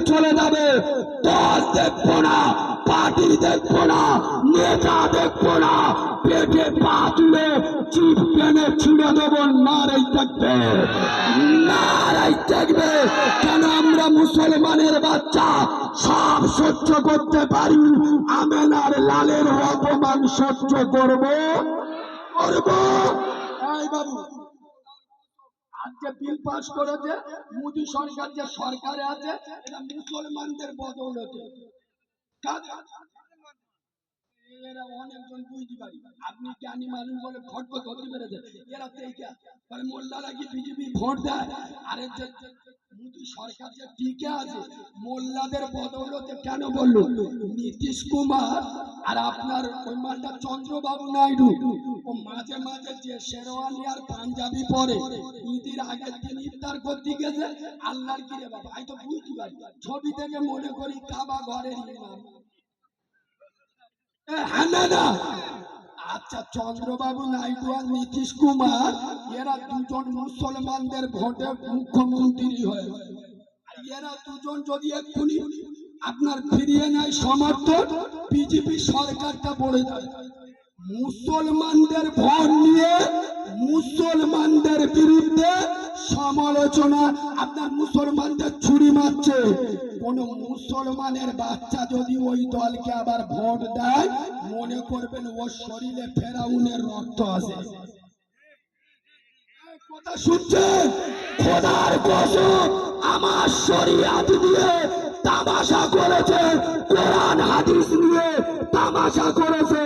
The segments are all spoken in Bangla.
চলে যাবে। দল দেখব না, পার্টি দেখব না, নেতা দেখব না। পেটে পা তুলে চিপ পেনে ছুড়ে দেবো, নারাই থাকবে। নারাই থাকবে। কেন আমরা মুসলমানের বাচ্চা? সব সহ্য করতে পারি। আমেনার লালের অপমান সহ্য করব? করব? বাবু। যে বিল পাস করেছে, মোদী সরকার যে সরকারে আছে, এটা মুসলমানদের বদৌলতে। এরা বুঝতে পারি আপনি জ্ঞানী মানুষ বলে ভোট ধরতে পেরেছে এরা তো মোল্লারা কি বিজেপি ভোট দেয়? আরে নীতিশ কুমার আর আপনার ওই মালটা চন্দ্রবাবু নাইডু। ও মাঝে মাঝে যে শেরওয়ানি আর পাঞ্জাবি পরে, ঈদের আগের দিন ইফতার করতে গেছে, আল্লাহর কি রে বাবা তো বুঝতে পারি ছবি থেকে মনে করি কাবা ঘরের ইমাম। হ্যাঁ না না আচ্ছা চন্দ্রবাবু, নাইডু আর নীতিশ কুমার, এরা দুজন মুসলমানদের ভোটে মুখ্যমন্ত্রী হয়। এরা দুজন যদি এক্ষুনি আপনার ফিরিয়ে নেয় সমর্থন, বিজেপি সরকারটা বলে যায় মুসলমানদের ভোট নিয়ে মুসলমানদের বিরুদ্ধে সমালোচনা। আপনার মুসলমানদের ছুরি মারছে। কোন মুসলমানের বাচ্চা যদি ওই দলকে আবার ভোট দেয়, মনে করবেন ওর শরীরে ফেরাউনের রক্ত আছে। কথা শুনছেন আমার শরীয়ত দিয়ে তামাশা করেছে হাদিস তামাশা করেছে।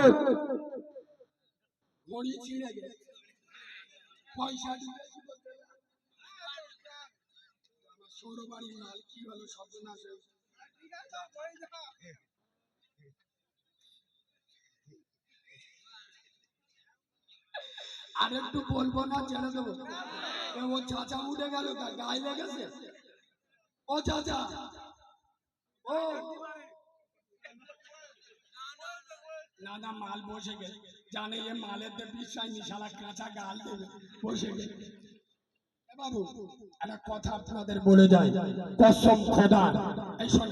পয়সা মাল কি। আর একটু বলব না, ছেড়ে দেবো। ও চাচা উঠে গেল গায়ে লেগেছে। ও চাচা। ও। না না, মাল বসে গেছে। জানে এ মালের বিশ্বাস নি শালা কাঁচা গাল দেবে। বসে বাবু, একটা কথা আপনাদের বলে যায় কসম খোদা। এই শোন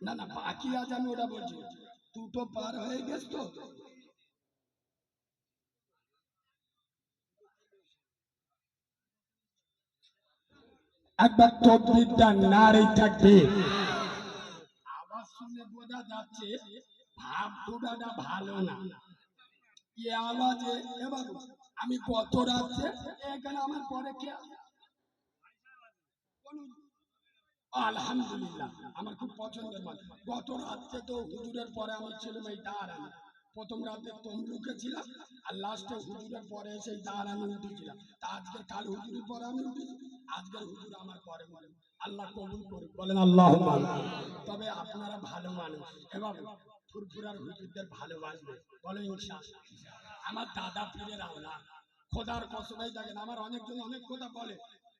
না না, বাকি আজ আমি ওটা বলছি। দুটো পার হয়ে গেছ তো। একবার তকবিরটা নারী থাকবে। শুনে বোঝা যাচ্ছে ভাব ফোটাটা ভালো না। আওয়াজে এ বাবু, আমি গত রাত্রে এখানে আমার পরে কে আলহামদুলিল্লাহ আমার খুব পছন্দের মানুষ গত রাত্রে তো হুজুরের পরে আমি ছিলাম এই দাঁড়ানি প্রথম আর লাস্টে হুজুরের পরে এসে দাঁড়ানি উঠেছিলাম তা আজকে কাল হুজুরের পরে আমি উঠেছি আজকের হুজুর আমার পরে মরে আল্লাহ কবুল করুক। বলেন আল্লাহ তবে আপনারা ভালো মানুষ। এবং ফুরফুরার হুজুরদের ভালোবাসবে বলো ইনশাআল্লাহ। আমার দাদা পীরের আওলা। খোদার কসমই দেখেন, আমার অনেকজন অনেক কথা বলে।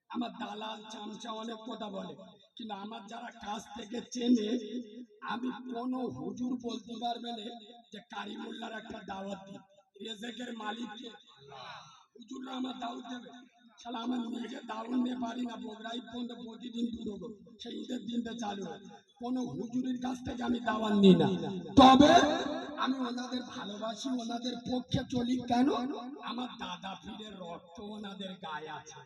আমার দালাল, চামচা অনেক কথা বলে। কিন্তু আমার যারা কাছ থেকে চেনে, আমি কোন হুজুর বলতে পারবে না যে কারিমুল্লার একটা দাওয়াত দিই। রেজেকের মালিককে। হুজুররা আমার দাওয়াত দেবে। শালা আমার নিজে দাওয়াত নিয়ে পারি না বগরাই পর্যন্ত প্রতিদিন দুটো সেই ঈদের দিনটা চালু। কোন হুজুরের কাছ থেকে আমি দাওয়াত নিই না। তবে আমি ওনাদের ভালোবাসি, ওনাদের পক্ষে চলি। কেন? আমার দাদা পীরের রক্ত ওনাদের গায়ে আছে।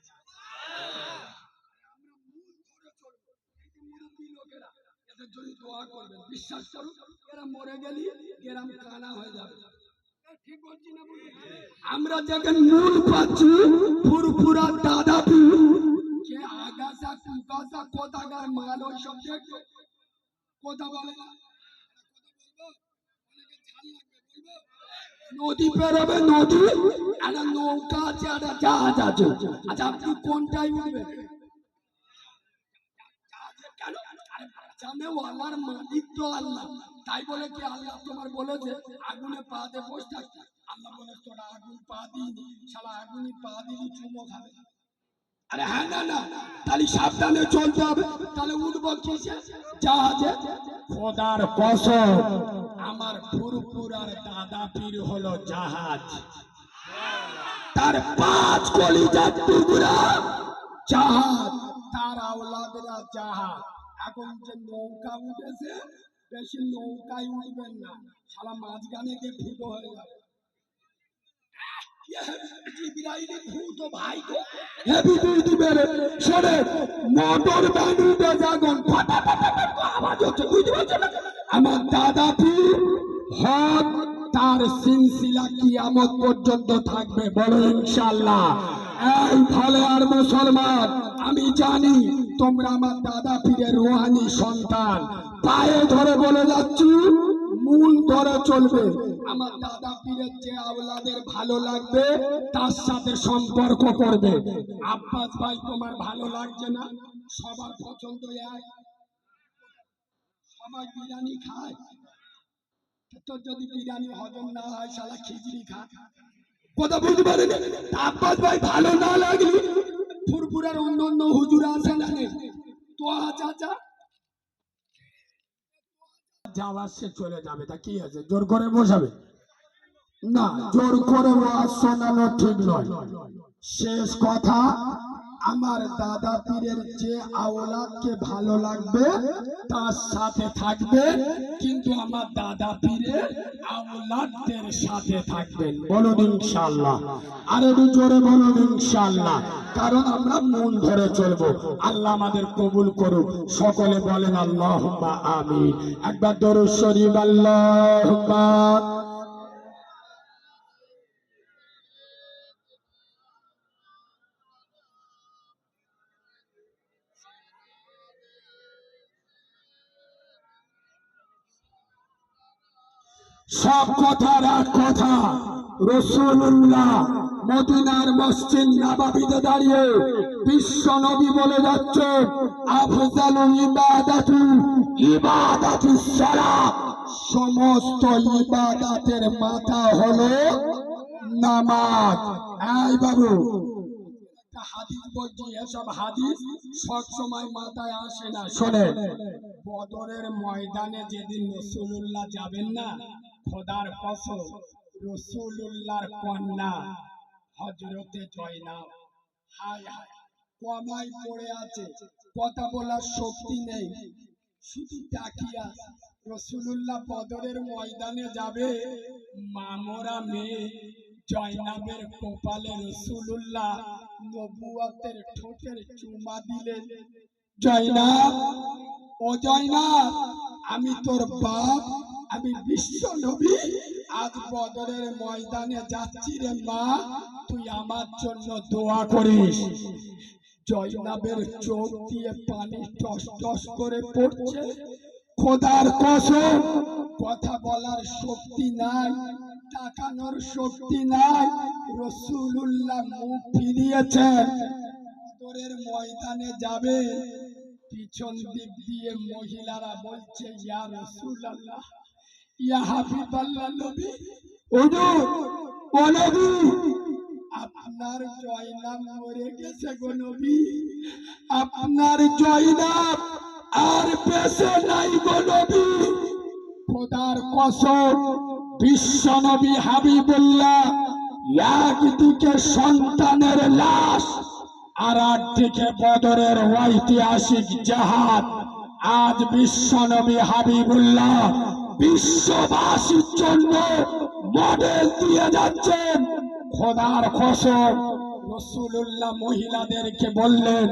এদের জন্য দোয়া করবেন, বিশ্বাস করুন, এরা মরে গেলি এরম কানা হয়ে যাবে ঠিক বলছি না বলুন? আমরা যেখানে মূল পাচ্ছি, ফুরফুরা দাদা কে আগাছা কুকাশা কোথাকার মাল ওই সব দেখবে কথা বলে। না নদী পেরোবে, নদী একটা নৌকা আছে একটা জাহাজ আছে। আচ্ছা আপনি কোনটাই উঠবেন জাহাজে কেন? আরে জানে ও আল্লাহর মালিক তো আল্লাহ। তাই বলে কি আল্লাহ তোমার বলেছে, আগুনে পা দিয়ে বসে থাকতে আল্লাহ বলে, তোরা আগুন পা দিইনি শালা আগুনে পা দিলি, চুমো খাবে। আরে হ্যাঁ না না, তাহলে সাবধানে চলতে হবে। তাহলে উঠবো কিসে? জাহাজে। খোদার কসম, আমার ফুরফুরার দাদা পীর হলো জাহাজ। তার পাঁচ কলিজার টুকরা জাহাজ তার আওলাদেরা জাহাজ। এখন যে নৌকা উঠেছে, বেশি নৌকায় উঠবেন না। সারা মাঝখানে গিয়ে ফুটো হয়ে যাবে। আমার দাদা পীর, হক, তার সিলসিলা কিয়ামত পর্যন্ত থাকবে বড় ইনশাআল্লাহ। এই ফলে আর মুসলমান, আমি জানি তোমরা আমার দাদা পীরের রোহানি সন্তান। পায়ে ধরে বলে যাচ্ছি, মূল ধরে চলবে। আমার দাদা পীরের যে আওলাদের ভালো লাগবে, তার সাথে সম্পর্ক করবে। আব্বাস ভাই, তোমার ভালো লাগছে না? সবার পছন্দ এক। সবাই বিরিয়ানি খায়। তোর যদি বিরিয়ানি হজম না হয় সালা খিচড়ি খা। কথা বুঝতে পারেন? আব্বাস ভাই, ভালো না লাগলে ফুরফুরার অন্য হুজুর আছে চাচা। যাওয়ার সে চলে যাবে। তা কি আছে? জোর করে বসাবে? না, জোর করে শোনানো ঠিক নয়। শেষ কথা আমার দাদা পীরের যে আওলাদকে ভালো লাগবে, তার সাথে থাকবে, কিন্তু আমার দাদা পীরের আওলাদদের সাথে থাকবেন বলুন ইনশাআল্লাহ। আর একটু জোরে বলুন ইনশাআল্লাহ। কারণ আমরা মন ধরে চলবো। আল্লাহ আমাদের কবুল করুক। সকলে বলেন আল্লাহ আমি একবার দরুদ শরীফ আল্লাহ সব কথার এক কথা। রসুল্লাহ মদিনার মসজিদ নাবাবিতে দাঁড়িয়ে বিশ্ব নবী বলে যাচ্ছে, আফজাল ইবাদাতু ইবাদাতু সমস্ত ইবাদাতের মাথা হলো নামাজ। এই বাবু হাদিস বলছি, এসব হাদিস সব সময় মাথায় আসে না শোনে বদরের ময়দানে যেদিন রসুল্লাহ যাবেন না খোদার কসম রসুল্লাহর কন্যা। হজরতে জয়নাব, হায় হায় কমাই পড়ে আছে, কথা বলার শক্তি নেই। শুধু তাকিয়া রসুল্লাহ বদরের ময়দানে যাবে। মামরা মেয়ে জয়নাবের কপালে রসুল্লাহ নবুয়াতের ঠোঁটের চুমা দিলেন। জয়নাব, ও জয়নাব, আমি তোর বাপ। আমি বিশ্ব নবী। আজ বদরের ময়দানে যাচ্ছি রে মা, তুই আমার জন্য দোয়া করিস। জয়নাবের চোখ দিয়ে পানি টস টস করে পড়ছে। খোদার কসম, কথা বলার শক্তি নাই, তাকানোর শক্তি নাই রসুল্লাহ মুখ ফিরিয়েছেন বদরের ময়দানে যাবে, পিছন দিক দিয়ে মহিলারা বলছে, ইয়া রসুল্লাহ ইয়া হাবিবাল্লাহ নবী। আপনার জয়নাম মরে গেছে গো আপনার জয়নাম আর বেঁচে নাই গো নবী। খোদার কসম, বিশ্ব নবী হাবিবুল্লাহ একদিকে সন্তানের লাশ আর একদিকে বদরের ঐতিহাসিক জাহাজ। আজ বিশ্ব নবী হাবিবুল্লাহ বিশ্ববাসীর জন্য মডেল দিয়ে যাচ্ছেন। খোদার কসম রসুল্লাহ মহিলাদেরকে বললেন,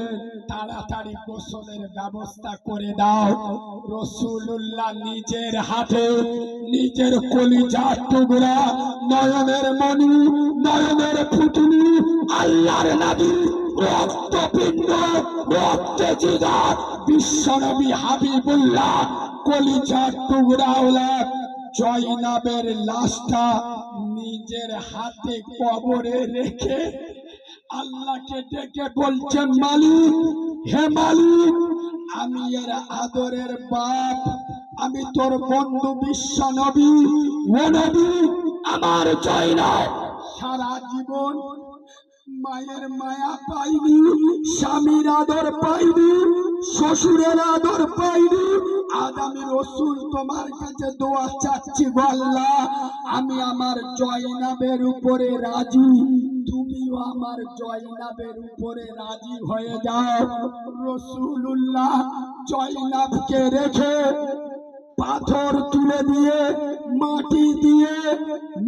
তাড়াতাড়ি গোসলের ব্যবস্থা করে দাও। রসুল্লাহ নিজের হাতে, নিজের কলিজার টুকরা, নয়নের মণি, নয়নের ফুটুনি, আল্লাহর নাবি রক্তপিণ্ড, রক্তে জিগার বিশ্বনবী হাবিবুল্লাহ কলিজার টুকরা ওলাদ জয়নাবের লাশটা নিজের হাতে কবরে রেখে আল্লাহকে ডেকে বলছে, মালিক, হে মালিক, আমি এর আদরের বাপ, আমি তোর বন্ধু বিশ্ব নবী, ও নবী, আমার জয়নাব। সারা জীবন মায়ের মায়া পাইনি, স্বামীর আদর পাইনি, শ্বশুরের আদর পাইনি আজ আমি রসুল তোমার কাছে দোয়া চাচ্ছি আল্লাহ, আমি আমার জয়নাবের উপরে রাজি। তুমিও আমার জয়নাবের উপরে রাজি হয়ে যাও। রসুল্লাহ জয়নাবকে রেখে পাথর তুলে দিয়ে, মাটি দিয়ে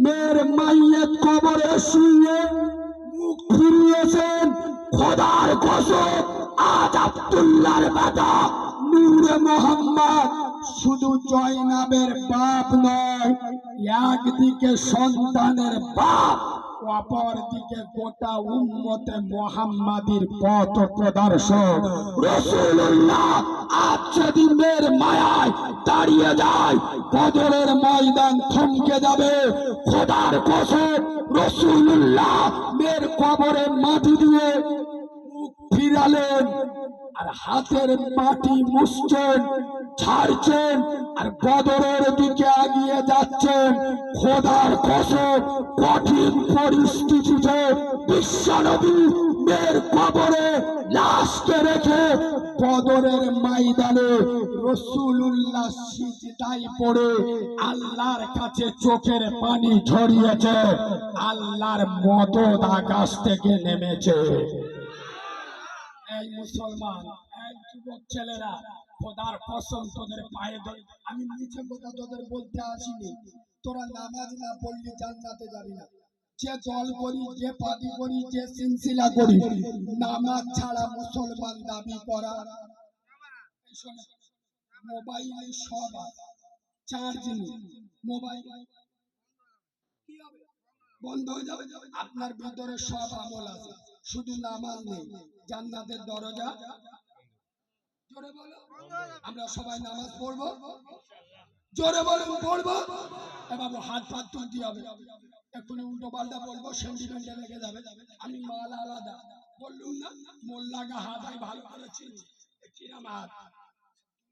মেয়ের মাইয়ের কবরে শুয়ে মুখ ফিরিয়েছেন। খোদার কসম, আজ আব্দুল্লাহর বেটা নূরে মোহাম্মদ শুধু জয়নাবের বাপ নয়, একদিকে সন্তানের বাপ অপর দিকে গোটা উম্মতে মোহাম্মাদির পথ প্রদর্শক। মায়ায় দাঁড়িয়ে যায় ময়দান থমকে যাবে। মাটি দিয়ে ফিরালেন। আর হাতের মাটি মুছছেন, ছাড়ছেন, আর বদরের দিকে এগিয়ে যাচ্ছেন। খোদার কসম, কঠিন পরিস্থিতিতে বিশ্বনবী মেয়ের কবরে লাশকে রেখে বদরের ময়দানে রসুল্লাহ সিজদায় পড়ে আল্লাহর কাছে চোখের পানি ঝরিয়েছে, আল্লাহর মদত আকাশ থেকে নেমেছে। এই মুসলমান, এই যুবক ছেলেরা, খোদার কসম তোদের পায়ে ধরে আমি মিছে কথা তোদের বলতে আসিনি। তোরা নামাজ না পড়লি জান্নাতে যাবি না। যে দল করি, যে পার্টি করি, যে সিলসিলা করি, নামাজ ছাড়া মুসলমান দাবি করা। মোবাইলে সব চার্জ নেই। মোবাইল বন্ধ হয়ে যাবে। আপনার ভিতরে সব আমল আছে। শুধু নামাজ নেই, জান্নাতের দরজা। জোরে বলো। আমরা সবাই নামাজ পড়ব। জোরে বলুন, পড়ব। এবার হাত ফাত তুলতে হবে। এক্ষুনি উল্টো পাল্টা বলব সেন্টিমেন্টে লেগে যাবে। আমি মাল আলাদা। বললুম না, মোল্লাগা হাত আমি ভালো করে চিনি। কিরাম হাত?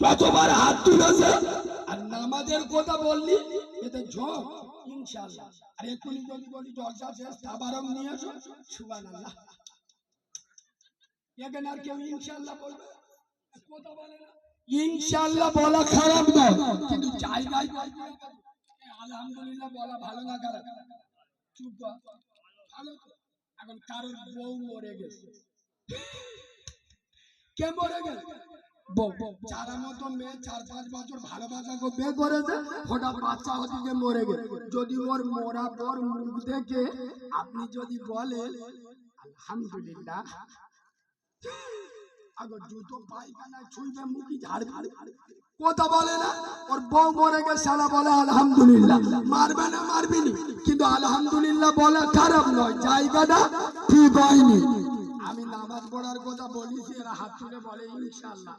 যতবার হাত তুলেছে? আর নামাজের কথা বললি, এতে ঝোঁক আর যদি বলি শেষ নিয়ে এসো সুবহানাল্লাহ। এখানে আর কেউ বলবে? কথা বলে না। কে মরে গেল? গিয়ে মরে যদি ওর মুখ দেখে আপনি যদি বলেন, আলহামদুলিল্লাহ। জুতো, পায়খানা, ছুঁইবে, মুখি ঝাড়বে কথা বলে না, ওর বউ মরে গেছে বলে, আলহামদুলিল্লাহ। মারবে না, মারবি নি। কিন্তু আলহামদুলিল্লাহ বলা খারাপ নয়, জায়গাটা ঠিক হয়নি। আমি নামাজ পড়ার কথা বলিছি, এরা হাত তুলে বলে, ইনশাআল্লাহ।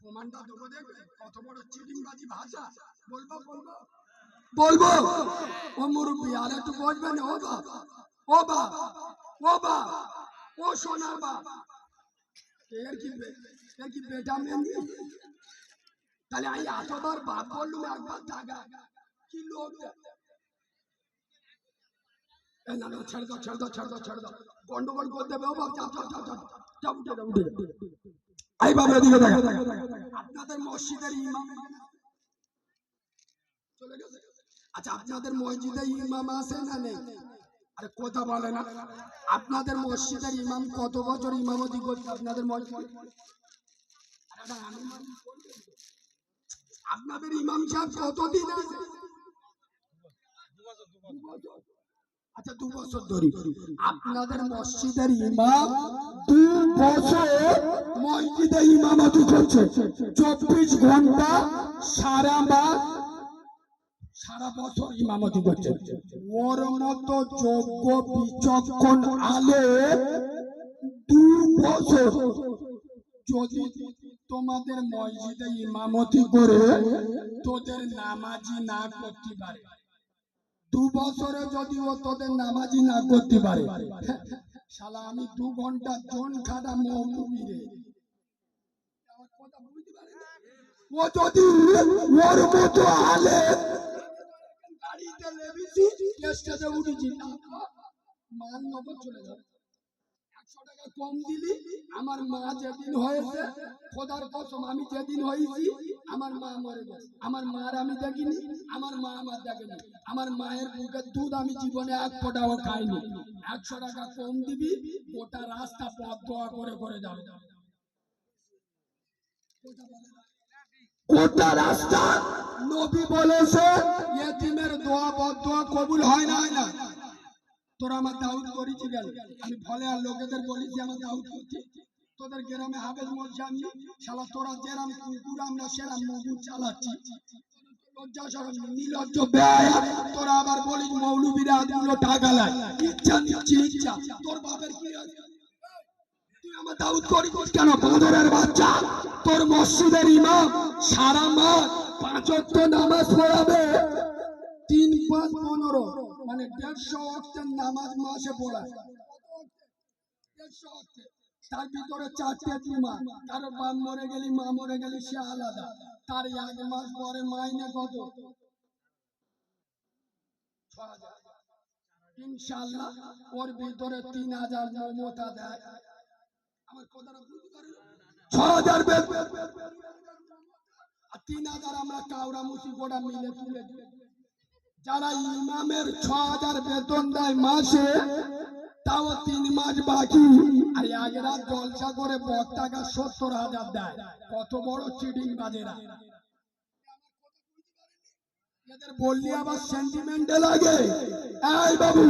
প্রমাণটা দেবো, দেখবে? কত বড় চিটিংবাজি ভাষা। বলব বলব? বলব? ও মুরব্বী, আর একটু বসবেন, ও বাপ। ও বাপ ও বাপ, ও সোনার বাপ। এর কি এর কি বেটা মেয়ে? তাহলে আমি এতবার বাপ বললুম, একবার জাগা। কি লোক না না, ছেড়ে দাও ছেড়ে দাও ছেড়ে দাও ছেড়ে দাও। গন্ডগোল করে দেবে ও বাপ যাও যাও যাও যাও যাও উঠে উঠে আই এদিকে আপনাদের মসজিদের ইমাম। চলে গেছে। আচ্ছা আপনাদের মসজিদে ইমাম আছে না নেই? আরে, কথা বলে না। আপনাদের মসজিদের ইমাম কত বছর ইমামতি করছে আপনাদের মসজিদ। আপনাদের ইমাম সাহেব কতদিন আছে। আচ্ছা দু বছর ধরে। আপনাদের মসজিদের ইমাম দু বছর মসজিদে ইমামতি করছে। চব্বিশ ঘণ্টা সারা মাস সারা বছর ইমামতি করছে। দু বছর যদি তোমাদের মসজিদে ইমামতি করে তোদের নামাজি না করতে পারে। দু বছরে যদি ও তোদের নামাজি না করতে পারে। শালা, আমি দু ঘণ্টা জন খাটা মৌলবি রে। ও যদি ওর মতো আলে গাড়িতে লেবিছি স্টেজে উঠেছি, মাল নগর চলে যাবে। কম দিলি আমার মা যেদিন হয়েছে খোদার কসম আমি যেদিন হয়েছি আমার মা মরে গেছে। আমার মার আমি দেখিনি আমার মা আমার দেখেনি। আমার মায়ের বুকের দুধ আমি জীবনে এক ফোঁটাও খাইনি। একশো টাকা কম দিবি গোটা রাস্তা পথ দোয়া করে করে যাবে। গোটা রাস্তা? নবী বলেছে ইয়েতিমের দোয়া বদোয়া কবুল হয় না হয় না। তোরা আমার দাউদ করেছি গেল আমি ফলে আর লোকেদের বলেছি, আমার দাউদ করছি তোদের গ্রামে হাফেজ বলছি আমি শালা তোরা যেরাম কুকুর, আমরা সেরাম মজুর চালাচ্ছি। আবার বলিস তোর কেন? বাচ্চা। তোর সারা মাস পাঁচ ওয়াক্ত নামাজ পড়াবে। মানে দেড়শো অক্টের নামাজ মাসে পড়ায়। তার ভিতরে চারটে কারও বাপ মরে গেলি, মা মরে গেলি, সে আলাদা। তার এক মাস পরে মাইনে কত? ইনশাল্লাহ ওর ভিতরে তিন হাজার মমতা দেয়। আমার কথাটা বুঝতে ছ হাজার তিন হাজার আমরা কাউরা মুসি গোড়া মিলে তুলে দিই। যারা ইমামের ছ হাজার বেতন দেয় মাসে, তাও তিন মাস বাকি। আর রাত জলসা করে বক্তাকে সত্তর হাজার দেয়। কত বড় চিটিং বাজেরা। বললি আবার সেন্টিমেন্টে লাগে। এই বাবু,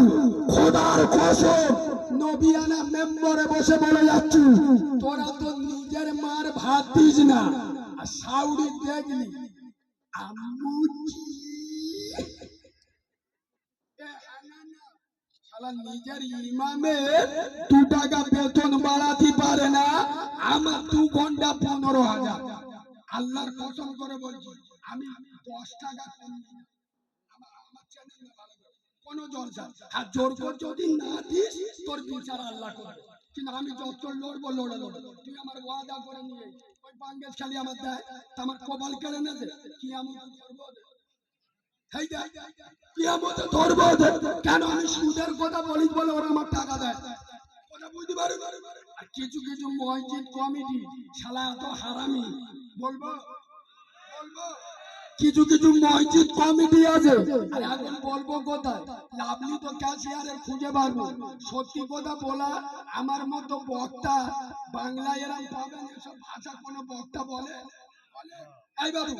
খোদার কসম, নবিয়ানা মেম্বরে বসে বলে যাচ্ছি, তোরা তো নিজের মার ভাত না। আর সাউরি দেখলি আম্মুজি শালা নিজের ইমামে দু টাকা বেতন বাড়াতে পারে না, আমার দু ঘণ্টা পনেরো হাজার। আল্লাহর কসম করে বলছি, আমি দশ টাকা। কোনো জলসা। আর জোর করে যদি না দিস, তোর বিচার আল্লাহ কিন্তু আমি যত লড়বো লড়ে তুই আমার ওয়াদা ওই খালি আমার দেয়। আমার কপাল কেড়ে নেছে কি আমি করব। কেন আমি সুদের কথা বলি ওরা আমার টাকা দেয়? কিছু কিছু মসজিদ কমিটি এত হারামি। বলব? কিছু কিছু মসজিদ কমিটি আছে। এখন বলব কোথায়? লাভলি তো ক্যাশিয়ারে খুঁজে পারব সত্যি কথা বলা, আমার মতো বক্তা বাংলায় এরম পাবেন এসব ভাষা কোনো বক্তা বলে? বাবু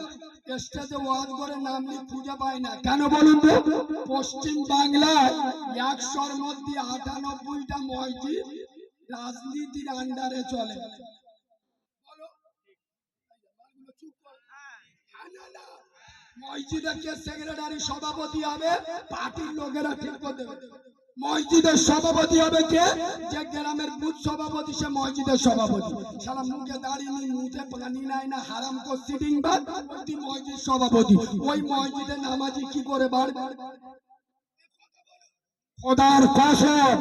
স্টেজে ওয়াজ করে নামলি খুঁজে পায় না। কেন বলুন তো? পশ্চিম বাংলায় আটানব্বইটা মসজিদ রাজনীতির আন্ডারে চলে। হ্যাঁ, কে সেক্রেটারি সভাপতি হবে? পার্টির লোকেরা ঠিক করে দেবে মসজিদের সভাপতি হবে কে? যে গ্রামের বুথ সভাপতি সে মসজিদের সভাপতি। সারা মুখে দাঁড়িয়ে নি, মুখে পানি নাই না হারাম কো সিটিং বাদ ওই মসজিদ সভাপতি। ওই মসজিদে নামাজি কি করে বাড়বে? খোদার কসম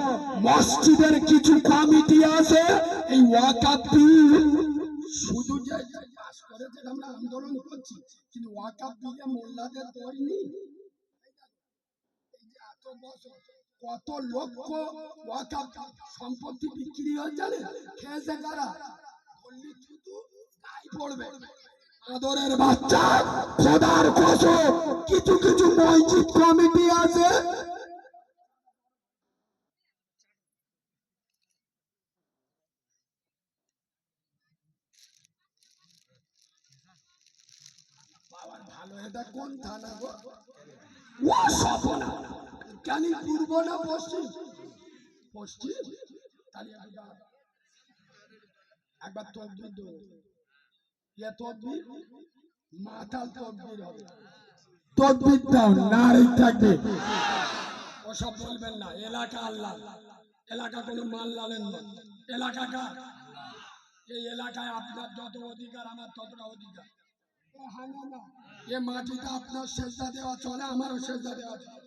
মসজিদের কিছু কমিটি আছে এই ওয়াকাফ বিল শুধু যে করেছে আমরা আন্দোলন করছি কিন্তু মোল্লাদের এই যে এত বছর কত লক্ষ ওয়াকাফ সম্পত্তি বিক্রি হয়ে জানে খেয়েছে কারা? বললি শুধু তাই পড়বে। আদরের বাচ্চা, খোদার কসম, কিছু কিছু মসজিদ কমিটি আছে। ভালো, এটা কোন থানা গো? ও সপনা কেন পূর্ব না পশ্চিম। পশ্চিম? তাহলে একবার একবার তকবির দেবো ইয়ে তকবির? মাথাল তকবির হবে। তকবির নারী থাকবে। ওসব বলবেন না, এলাকা আল্লাহ। এলাকা কোনো মাল লালেন না। এলাকা কার? এই এলাকায় আপনার যত অধিকার, আমার ততটা অধিকার। এ মাটিতে আপনার সেজদা দেওয়া চলে, আমারও সেজদা দেওয়া চলে।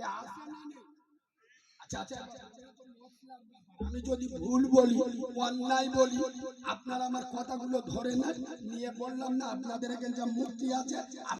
এ না নেই? আচ্ছা আচ্ছা আচ্ছা। আমি যদি ভুল বলি অন্যায় বলি আপনারা আমার কথাগুলো ধরে নেন নিয়ে বললাম না আপনাদের এখানে যা মূর্তি আছে